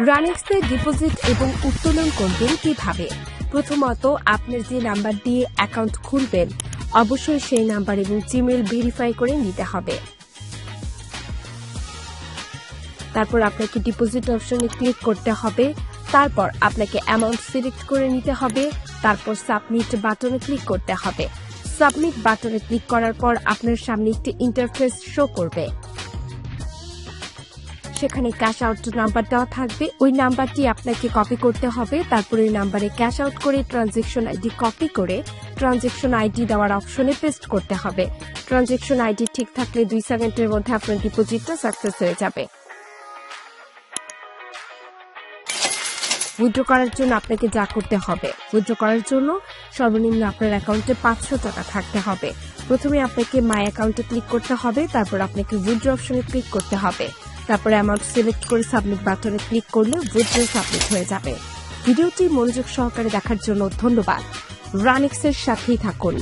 রানিক্সে deposit এবং উত্তোলন করবেন কীভাবে? প্রথমত, আপনার যে নাম্বার দিয়ে অ্যাকাউন্ট খুলবেন, অবশ্যই সেই নাম্বার এবং জিমেল ভেরিফাই করে নিতে হবে। তারপর আপনাকে ডিপোজিট অপশনে ক্লিক করতে হবে। তারপর আপনাকে অ্যামাউন্ট সিলেক্ট করে নিতে হবে। তারপর সাবমিট বাটনে ক্লিক করতে হবে। সাবমিট বাটনে ক্লিক করার পর আপনার সামনে একটি ইন্টারফেস শো করবে। সেখানে ক্যাশ আউট নাম্বার দেওয়া থাকবে। ওই নাম্বারটি আপনাকে কপি করতে হবে। তারপর ওই নাম্বারে ক্যাশ আউট করে ট্রানজেকশন আইডি কপি করে ট্রানজেকশন আইডি দেওয়ার অপশনে পেস্ট করতে হবে। ট্রানজেকশন আইডি ঠিক থাকলে দুই সেকেন্ডের মধ্যে আপনার ডিপোজিটটা সাকসেস হয়ে যাবে। উইথড্র করার জন্য আপনাকে যা করতে হবে উইথড্র করার জন্য সর্বনিম্ন আপনার অ্যাকাউন্টে পাঁচশো টাকা থাকতে হবে। প্রথমে আপনাকে মাই অ্যাকাউন্টে ক্লিক করতে হবে, তারপর আপনাকে উইথড্র অপশনে ক্লিক করতে হবে। তারপর অ্যামাউন্ট সিলেক্ট করে সাবমিট বাটনে ক্লিক করলে উইথড্র সাবমিট হয়ে যাবে। ভিডিওটি মনোযোগ সহকারে দেখার জন্য ধন্যবাদ। রানিক্সের সাথেই থাকুন।